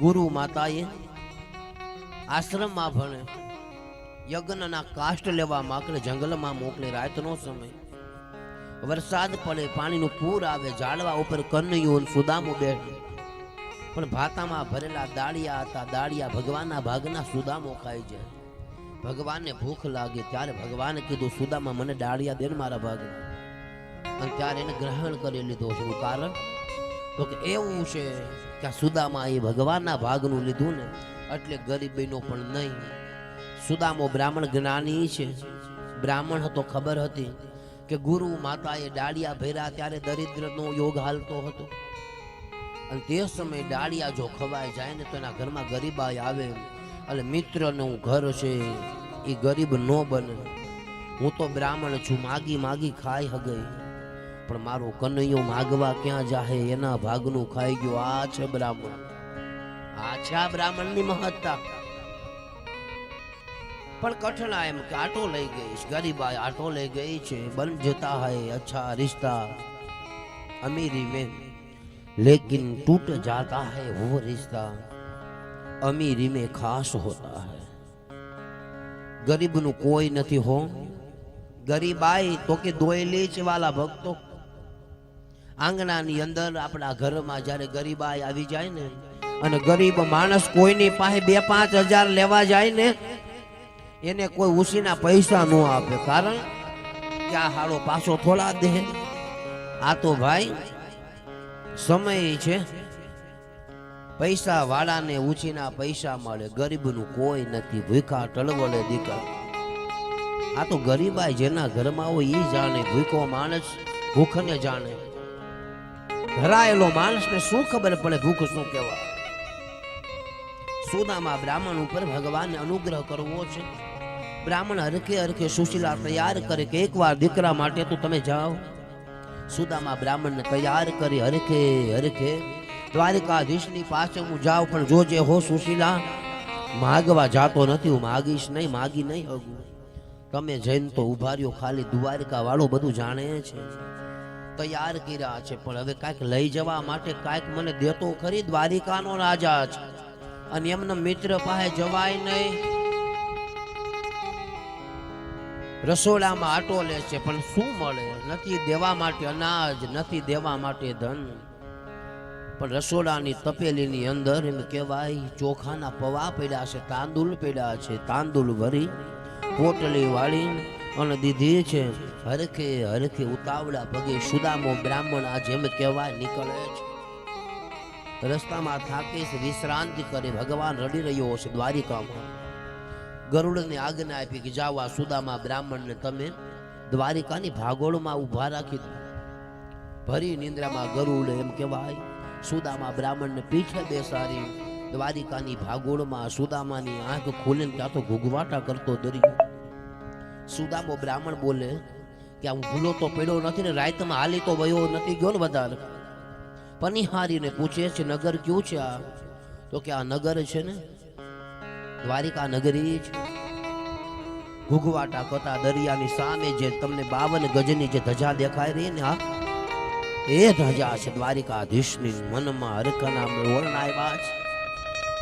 ગુરુ માતાએ આશ્રમમાં ભણે યજ્ઞના કાષ્ટ લેવા માટે જંગલમાં મોકલે રાતનો સમય. વરસાદ પડે, પાણીનું પૂર આવે, ઝાડવા ઉપર કન્યું સુદામો બેઠ પણ ભાતામાં ભરેલા દાળિયા હતા, દાળિયા ભગવાનના ભાગના સુદામો ખાઈ જાય. ભગવાનને ભૂખ લાગે, ત્યારે ભગવાને કીધું, સુદામા, મને દાળિયા દે મારા ભાગના. અને ત્યારે એને ગ્રહણ કરી લીધો. છે કારણ? તો કે એવું છે કે આ સુદામા એ ભગવાનના ભાગનું લીધું ને, એટલે ગરીબીનો પણ નહીં. સુદામો બ્રાહ્મણ જ્ઞાની છે. બ્રાહ્મણ હતો, ખબર હતી કે ગુરુ માતાએ ડાળિયા ભેરા ત્યારે દરિદ્રનો યોગ હાલતો હતો. અને તે સમયે ડાળિયા જો ખવાઈ જાય ને, તો એના ઘરમાં ગરીબાઈ આવે. એટલે મિત્રનું ઘર છે, એ ગરીબ ન બને. હું તો બ્રાહ્મણ છું, માગી માગી ખાઈ હગઈ. પણ મારો કનૈયો માગવા ક્યાં જાહે? એના ભાગનું ખાઈ ગયો આ છે બ્રાહ્મણ. આ છે આ બ્રાહ્મણની મહત્તા. પણ કઠણા એમ કે આટો લઈ ગઈ ગરીબા આટો લઈ ગઈ છે. બન જતા હૈ, અચ્છા રિશ્તા. અમીરી મેં. લેકિન ટૂટ જાતા હૈ વો રિશ્તા. અમીરી મેં ખાસ હોતા હૈ. ગરીબનું કોઈ નથી હો. ગરીબ ગરીબાઈ તો કે દોયલી છે વાલા ભક્તો આંગણાની અંદર આપણા ઘરમાં જ્યારે ગરીબાઈ આવી જાય ને, અને ગરીબ માણસ કોઈની પાસે બે પાંચ હજાર લેવા જાય ને, એને કોઈ ઉસીના પૈસા ન આપે. કારણ કે આ હાડો પાછો થોડા દે. આ તો ભાઈ સમય છે. પૈસા વાળાને ઉછીના પૈસા મળે. ગરીબનું કોઈ નથી. ભૂખા ટળવળે દીકરા. આ તો ગરીબાઈ જેના ઘરમાં હોય એ જાણે. ભૂખો માણસ ભૂખને જાણે. ધરાયેલો માણસને શું ખબર પડે ભૂખ શું કહેવાય સુદામાં બ્રાહ્મણ ઉપર ભગવાનને અનુગ્રહ કરવો છે. બ્રાહ્મણ હરખે હરખે સુશીલા તૈયાર કરે કે એકવાર દીકરા માટે તો તમે જાઓ. સુદામા બ્રાહ્મણને તૈયાર કરી હરખે હરખે દ્વારિકાધીશની પાસે હું જાઉં, પણ જોજે હો સુશીલા, માગવા જાતો નથી, હું માગીશ નહીં, માગી નહીં હગું. તમે જઈને તો ઉભાર્યો ખાલી દ્વારિકા વાળો બધું જાણે છે. તૈયાર કર્યા છે. પણ હવે કાંઈક લઈ જવા માટે કાંઈક મને દેતો ખરી દ્વારિકાનો રાજા છે અને એમના મિત્ર પાસે જવાય નહીં. રસોડામાં આટો લે છે, પણ શું મળે? નથી દેવા માટે અનાજ, નથી દેવા માટે ધન. પણ રસોડાની તપેલીની અંદર એમ કહેવાય, ચોખાના પવા પડ્યા છે તાંદુલ પડ્યા છે તાંદુલ ભરી પોટલી વાળી અને દીધી છે. હરખે હરખે ઉતાવળા પગે સુદામો બ્રાહ્મણ આ જેમ કહેવાય નીકળે છે. રસ્તામાં થાકી છે વિશ્રાંતિ કરે ભગવાન રડી રહ્યો છે દ્વારિકામાં. ગરુડને આજ્ઞા આપી કે જાઓ આ સુદામા બ્રાહ્મણને તમે દ્વારિકાની ભાગોળમાં ઊભા રાખી ભરી નિંદ્રામાં ગરુડ એમ કહેવાય, સુદામા બ્રાહ્મણને પીઠે બેસાડી દ્વારિકાની ભાગોળમાં સુદામાની આંખ ખોલીને ત્યાં તો ઘૂઘવાટા કરતો દરિયો. સુદામો બ્રાહ્મણ બોલે કે આમ ભૂલો તો પડ્યો નથી ને, રાતમાં હાલી તો વયો નથી ગયો ને વધારે પનિહારીને પૂછે છે, નગર કયું છે આ? તો કે, આ નગર છે ને, દ્વારિકા નગરી છે ઘૂઘવાટા કરતા દરિયાની સામે જે તમને બાવન ગજની જે ધજા દેખાય રહી ને હા એ ધજા છે દ્વારિકાધીશની મનમાં હરખના વર્ણ આવ્યા છે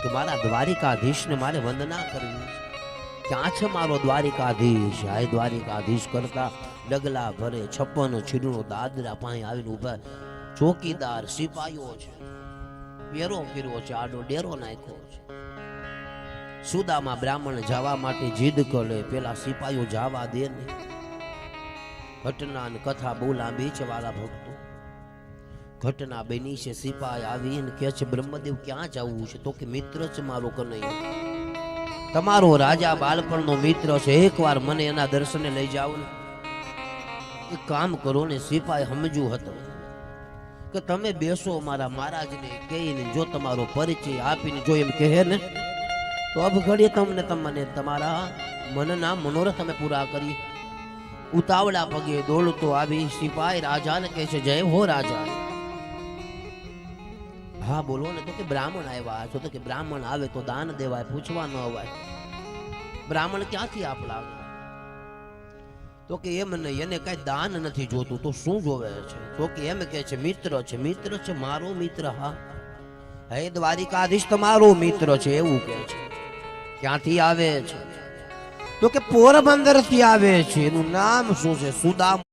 કે, મારા દ્વારિકાધીશને મારે વંદના કરવી છે. ક્યાં છે મારો દ્વારિકાધીશ? હાય, દ્વારિકાધીશ કરતા ડગલા ભરે છપ્પન છીડનો દાદરા પાસે આવીને ઊભા ચોકીદાર સિપાહીઓ છે. વેરો ફેરવો છે, આડો ડેરો નાખ્યો છે. સુદામાં બ્રાહ્મણ જવા માટે જીદ કરે, પેલા સિપાહીઓ જવા દે ને. ઘટના ને કથા બહુ લાંબી છે વાલા ભક્તો. ઘટના બની છે સિપાહી આવી ને કે છે, બ્રહ્મદેવ ક્યાં જવું છે? તો કે મિત્ર છે મારો કનૈયો. તમારો રાજા બાળપણનો મિત્ર છે, એકવાર મને એના દર્શને લઈ જાઓ ને. એ કામ કરો ને સિપાહી સમજુ હતો કે તમે બેસો મારા મહારાજને કહીને, જો તમારો પરિચય આપીને, જો એમ કહે ને, તો અભઘડીએ તમને તમને તમારા મનના મનોરથ અમે પૂરા કરી ઉતાવળા પગે દોડતો આવી સિપાહી રાજાને કહે છે, જય હો રાજા. હા, બોલો ને, તો કે બ્રાહ્મણ આવ્યા છો, તો કે બ્રાહ્મણ આવે તો દાન દેવાય, પૂછવા ન અવાય બ્રાહ્મણ ક્યાંથી આપણા? તો કે એમ નહીં, એને કઈ દાન નથી જોતું, તો શું જોવે છે? તો કે એમ કે છે, મિત્ર છે મિત્ર છે, મારો મિત્ર, હા. હે દ્વારિકાધીશ તમારો મિત્ર છે, એવું કે છે. ક્યાંથી આવે છે? તો કે પોરબંદરથી આવે છે, એનું નામ શું છે? સુદામ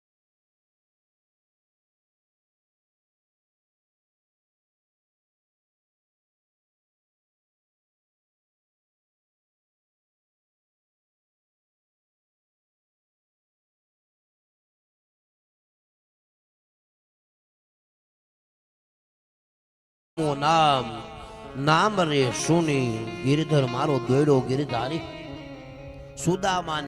નામ નામ રે સુની ગિરધર મારો દોડ્યો ગિરધારી. સુદામા